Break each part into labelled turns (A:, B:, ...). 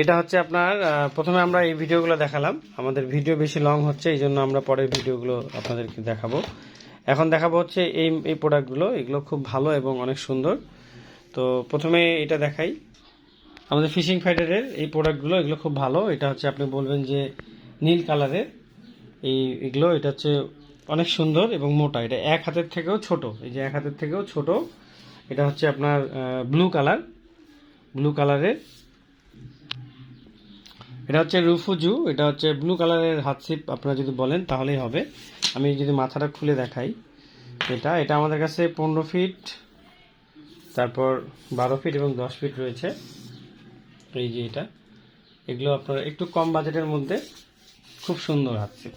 A: এটা হচ্ছে আপনার প্রথমে আমরা এই ভিডিওগুলো দেখালাম। আমাদের ভিডিও বেশি লং হচ্ছে, এই জন্য আমরা পরের ভিডিওগুলো আপনাদেরকে দেখাবো। এখন দেখাবো হচ্ছে এই এই প্রোডাক্টগুলো এগুলো খুব ভালো এবং অনেক সুন্দর। তো প্রথমে এটা দেখাই। আমাদের ফিশিং ফাইটারের এই প্রোডাক্টগুলো এগুলো খুব ভালো। এটা হচ্ছে আপনি বলবেন যে নীল কালারের এই, এগুলো, এটা হচ্ছে অনেক সুন্দর এবং মোটা। এটা এক হাতের থেকেও ছোট। এই যে এক হাতের থেকেও ছোট। এটা হচ্ছে আপনার ব্লু কালার ব্লু কালারের এটা হচ্ছে রুফুজু, এটা হচ্ছে ব্লু কালারের হাতসিপ আপনারা যদি বলেন তাহলেই হবে। আমি যদি মাথাটা খুলে দেখাই, এটা এটা আমাদের কাছে পনেরো ফিট তারপর বারো ফিট এবং দশ ফিট রয়েছে। এই যে এটা, এগুলো আপনার একটু কম বাজেটের মধ্যে খুব সুন্দর হাতসিপ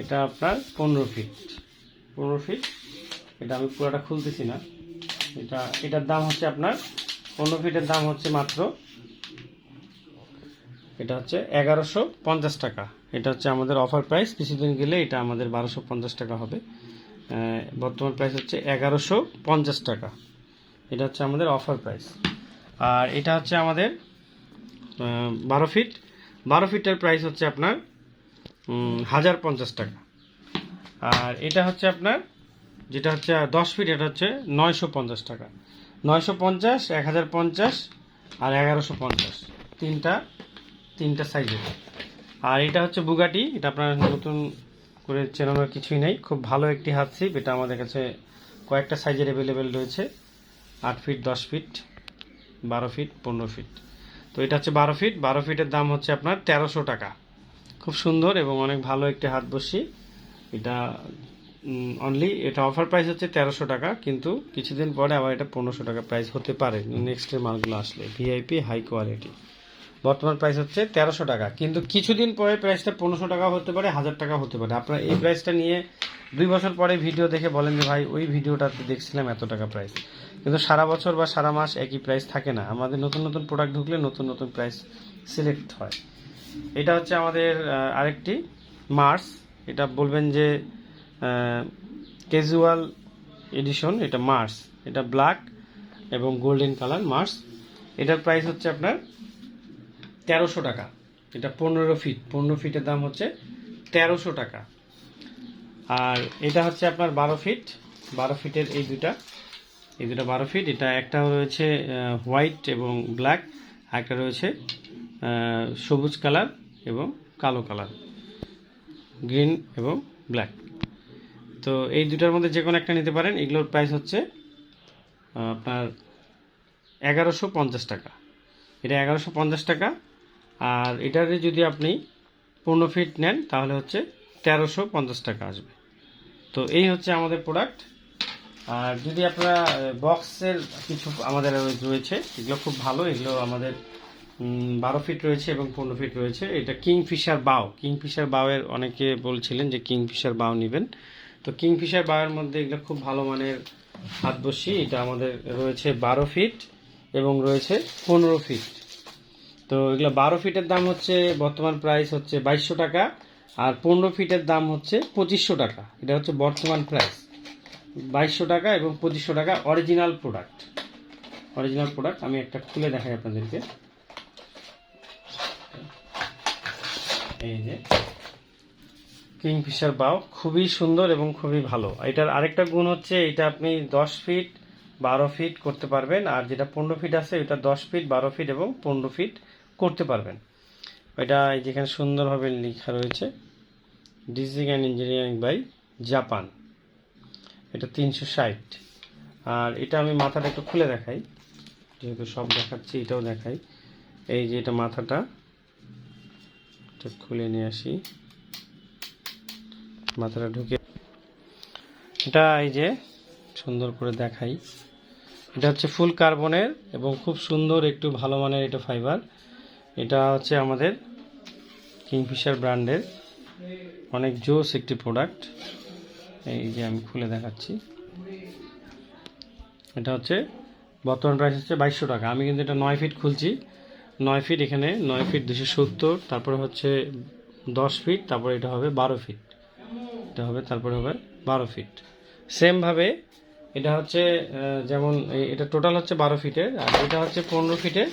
A: এটা আপনার পনেরো ফিট পনেরো ফিট এটা আমি পুরোটা খুলতেছি না। এটা, এটার দাম হচ্ছে আপনার, পনেরো ফিটের দাম হচ্ছে মাত্র এটা হচ্ছে এগারোশো পঞ্চাশ টাকা। এটা হচ্ছে আমাদের অফার প্রাইস কিছুদিন গেলে এটা আমাদের বারোশো পঞ্চাশ টাকা হবে। বর্তমান প্রাইস হচ্ছে এগারোশো পঞ্চাশ টাকা। এটা হচ্ছে আমাদের অফার প্রাইস আর এটা হচ্ছে আমাদের বারো ফিট বারো ফিটের প্রাইস হচ্ছে আপনার হাজার পঞ্চাশ টাকা। আর এটা হচ্ছে আপনার, যেটা হচ্ছে দশ ফিট এটা হচ্ছে নয়শো পঞ্চাশ টাকা। নয়শো পঞ্চাশ, এক হাজার পঞ্চাশ আর এগারোশো পঞ্চাশ। তিনটা তিনটা সাইজের আর এটা হচ্ছে বুগাটি এটা আপনার নতুন করে চেনানোর কিছুই নেই। খুব ভালো একটি হাত ছিপ এটা আমাদের কাছে কয়েকটা সাইজের অ্যাভেলেবেল রয়েছে। আট ফিট দশ ফিট বারো ফিট পনেরো ফিট তো এটা হচ্ছে বারো ফিট বারো ফিটের দাম হচ্ছে আপনার তেরোশো টাকা। খুব সুন্দর এবং অনেক ভালো একটি হাত বসি। এটা অনলি এটা অফার প্রাইস হচ্ছে তেরোশো টাকা, কিন্তু কিছুদিন পরে আবার এটা পনেরোশো টাকা প্রাইস হতে পারে। নেক্সটের মালগুলো আসলে ভিআইপি হাই কোয়ালিটি বর্তমান প্রাইস হচ্ছে তেরোশো টাকা। কিন্তু কিছুদিন পরে প্রাইসটা পনেরোশো টাকা হতে পারে হাজার টাকা হতে পারে। আপনারা এই প্রাইসটা নিয়ে দুই বছর পরে ভিডিও দেখে বলেন যে ভাই ওই ভিডিওটাতে দেখছিলাম এত টাকা প্রাইস কিন্তু সারা বছর বা সারা মাস একই প্রাইস থাকে না। আমাদের নতুন নতুন প্রোডাক্ট ঢুকলে নতুন নতুন প্রাইস সিলেক্ট হয়। এটা হচ্ছে আমাদের আরেকটি মার্স এটা বলবেন যে ক্যাজুয়াল এডিশন এটা মার্স এটা ব্ল্যাক এবং গোল্ডেন কালার মার্স এটার প্রাইস হচ্ছে আপনার তেরোশো টাকা। এটা পনেরো ফিট পনেরো ফিটের দাম হচ্ছে তেরোশো টাকা। আর এটা হচ্ছে আপনার বারো ফিট বারো ফিটের এই দুটা। এই দুটা বারো ফিট এটা একটা রয়েছে হোয়াইট এবং ব্ল্যাক একটা রয়েছে সবুজ কালার এবং কালো কালার গ্রিন এবং ব্ল্যাক তো এই দুটার মধ্যে যে কোনো একটা নিতে পারেন। এগুলোর প্রাইস হচ্ছে আপনার এগারোশো পঞ্চাশ টাকা। এটা এগারোশো পঞ্চাশ টাকা। আর এটারে যদি আপনি পনেরো ফিট নেন, তাহলে হচ্ছে তেরোশো পঞ্চাশ টাকা আসবে। তো এই হচ্ছে আমাদের প্রোডাক্ট আর যদি আপনারা বক্সের কিছু আমাদের রয়েছে, এগুলো খুব ভালো, এগুলো আমাদের বারো ফিট রয়েছে এবং পনেরো ফিট রয়েছে। এটা কিংফিশার বাও। কিংফিশার বাওয়ের অনেকে বলছিলেন যে কিংফিশার বাও নেবেন। তো কিংফিশার বাওয়ের মধ্যে এগুলো খুব ভালো মানের হাত বসি এটা আমাদের রয়েছে বারো ফিট এবং রয়েছে পনেরো ফিট তো এগুলো বারো ফিটের দাম হচ্ছে, বর্তমান প্রাইস হচ্ছে বাইশশো টাকা, আর পনেরো ফিটের দাম হচ্ছে পঁচিশশো টাকা। এটা হচ্ছে বর্তমান প্রাইস বাইশশো টাকা এবং পঁচিশশো টাকা অরিজিনাল প্রোডাক্ট অরিজিনাল প্রোডাক্ট আমি একটা খুলে দেখাই আপনাদেরকে। এই যে, কিংফিশার বাও খুবই সুন্দর এবং খুবই ভালো। এটার আরেকটা গুণ হচ্ছে, এটা আপনি দশ ফিট, বারো ফিট করতে পারবেন, আর যেটা পনেরো ফিট আছে, এটা দশ ফিট, বারো ফিট এবং পনেরো ফিট করতে পারবেন। এটা যেখানে সুন্দরভাবে লেখা রয়েছে designing and engineering by Japan এটা তিনশো ষাট। আর এটা আমি মাথাটা একটু খুলে দেখাই, যেহেতু সব দেখাচ্ছি, এটাও দেখাই। এই যে এটা মাথাটা, এটা খুলে নিয়ে আসি। মাথাটা ঢুকে এটা এই যে সুন্দর করে দেখাই। এটা হচ্ছে ফুল কার্বনের এবং খুব সুন্দর, একটু ভালো মানের এটা ফাইবার। এটা হচ্ছে আমাদের কিংফিশার ব্র্যান্ডের অনেক জোস একটি প্রোডাক্ট। এই যে আমি খুলে দেখাচ্ছি। এটা হচ্ছে, বর্তমান প্রাইস হচ্ছে বাইশশো টাকা। আমি কিন্তু এটা নয় ফিট খুলছি। নয় ফিট এখানে, নয় ফিট দুশো সত্তর, তারপরে হচ্ছে দশ ফিট, তারপরে এটা হবে বারো ফিট। এটা হবে, তারপরে হবে বারো ফিট। সেমভাবে এটা হচ্ছে যেমন এটা টোটাল হচ্ছে বারো ফিটের, আর এটা হচ্ছে পনেরো ফিটের।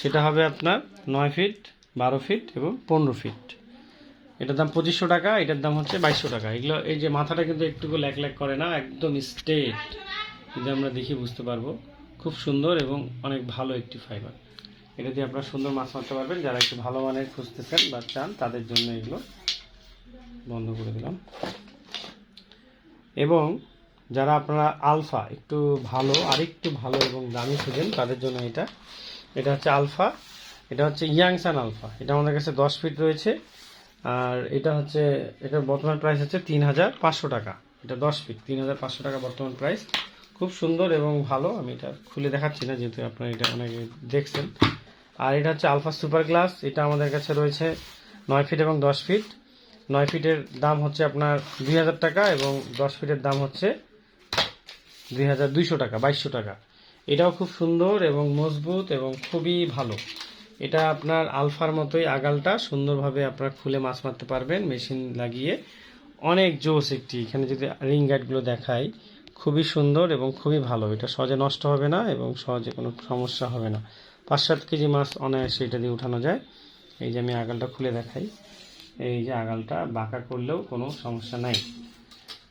A: সেটা হবে আপনার নয় ফিট বারো ফিট এবং পনেরো ফিট এটার দাম পঁচিশশো টাকা, এটার দাম হচ্ছে বাইশশো টাকা। এগুলো, এই যে মাথাটা কিন্তু একটুকু ল্যাক ল্যাক করে না, একদম স্টেট যদি আমরা দেখি বুঝতে পারব। খুব সুন্দর এবং অনেক ভালো একটি ফাইবার এটা দিয়ে আপনারা সুন্দর মাছ মারতে পারবেন। যারা একটু ভালো মানের খুঁজতেছেন বা চান, তাদের জন্য এগুলো বন্ধ করে দিলাম। এবং যারা আপনারা আলফা, একটু ভালো, আরেকটু ভালো এবং দামি খুঁজেন, তাদের জন্য এটা এটা হচ্ছে আলফা, এটা হচ্ছে ইয়াংসান আলফা। এটা আমাদের কাছে দশ ফিট রয়েছে, আর এটা হচ্ছে, এটার বর্তমান প্রাইস হচ্ছে তিন হাজার পাঁচশো টাকা। এটা দশ ফিট, তিন হাজার পাঁচশো টাকা বর্তমান প্রাইস খুব সুন্দর এবং ভালো, আমি এটা খুলে দেখাচ্ছি না, যেহেতু আপনারা এটা অনেকে দেখছেন। আর এটা হচ্ছে আলফা সুপার গ্লাস, এটা আমাদের কাছে রয়েছে নয় ফিট এবং দশ ফিট। নয় ফিটের দাম হচ্ছে আপনার দুই হাজার টাকা এবং দশ ফিটের দাম হচ্ছে দুই হাজার দুইশো টাকা, বাইশশো টাকা। এটাও খুব সুন্দর এবং মজবুত এবং খুবই ভালো। এটা আপনার আলফার মতোই আগালটা সুন্দরভাবে আপনার খুলে মাছ মারতে পারবেন, মেশিন লাগিয়ে। অনেক জোস একটি, এখানে যদি রিং গাইডগুলো দেখাই, খুবই সুন্দর এবং খুবই ভালো। এটা সহজে নষ্ট হবে না এবং সহজে কোনো সমস্যা হবে না। পাঁচ সাত কেজি মাছ অনায়াসে এটা দিয়ে উঠানো যায়। এই যে আমি আগালটা খুলে দেখাই। এই যে আগালটা বাঁকা করলেও কোনো সমস্যা নাই।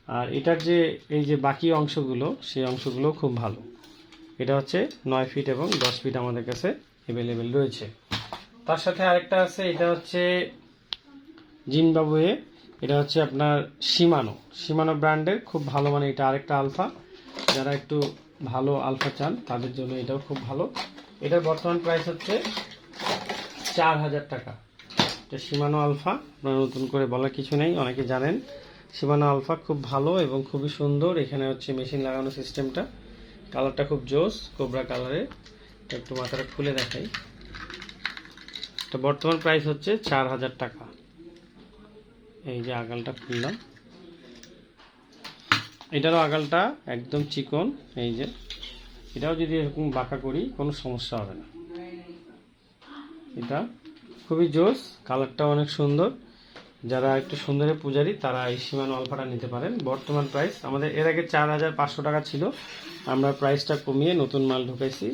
A: আর এটার যে, এই যে বাকি অংশগুলো, সেই অংশগুলো খুব ভালো। এটা হচ্ছে নয় ফিট এবং দশ ফিট আমাদের কাছে অ্যাভেলেবেল রয়েছে। তার সাথে আরেকটা আছে, এটা হচ্ছে জিম্বাবুয়ে এটা হচ্ছে আপনার সীমানো সীমানো ব্র্যান্ডের খুব ভালো মানে এটা আরেকটা আলফা। যারা একটু ভালো আলফা চান, তাদের জন্য এটাও খুব ভালো। এটার বর্তমান প্রাইস হচ্ছে চার হাজার টাকা। এটা সীমানো আলফা, আপনার নতুন করে বলার কিছু নেই, অনেকে জানেন। সীমানো আলফা খুব ভালো এবং খুবই সুন্দর। এখানে হচ্ছে মেশিন লাগানো সিস্টেমটা কালারটা খুব জোস, কোবরা কালারের একটু মাথাটা খুলে দেখাই। তো বর্তমান প্রাইস হচ্ছে চার হাজার টাকা। এই যে আগালটা খুললাম। এটারও আগালটা একদম চিকন, এই যে। এটাও যদি এরকম বাঁকা করি, কোনো সমস্যা হবে না। এটা খুবই জোস কালারটা অনেক সুন্দর। যারা একটু সুন্দরের পূজারী, তারা এই সীমানো আলফাটা নিতে পারেন। বর্তমান প্রাইস আমাদের এর আগে চার হাজার পাঁচশো টাকা ছিল। আমরা প্রাইসটা কমিয়ে নতুন মাল ঢুকাইছি।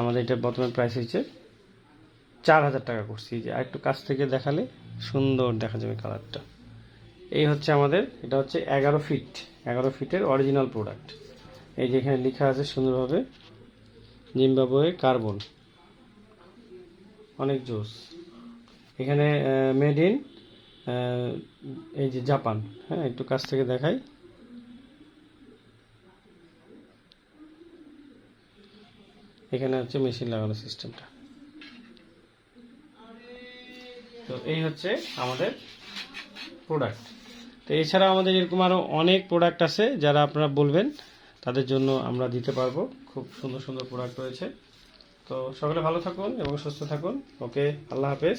A: আমাদের এটা বর্তমান প্রাইস হচ্ছে চার হাজার টাকা করছি। যে আরেকটু কাছ থেকে দেখালে সুন্দর দেখা যাবে কালারটা এই হচ্ছে আমাদের, এটা হচ্ছে এগারো ফিট এগারো ফিটের অরিজিনাল প্রোডাক্ট এই যে এখানে লেখা আছে সুন্দরভাবে জিম্বাবুয়ে কার্বন অনেক জোস। এখানে মেড ইন এই যে জাপান হ্যাঁ একটু কাছ থেকে দেখাই। এখানে হচ্ছে মেশিন লাগানো সিস্টেমটা। তো এই হচ্ছে আমাদের প্রোডাক্ট তো এছাড়া আমাদের এরকম আরও অনেক প্রোডাক্ট আছে, যারা আপনারা বলবেন, তাদের জন্য আমরা দিতে পারব। খুব সুন্দর সুন্দর প্রোডাক্ট রয়েছে। তো সকলে ভালো থাকুন এবং সুস্থ থাকুন। ওকে, আল্লাহ হাফেজ।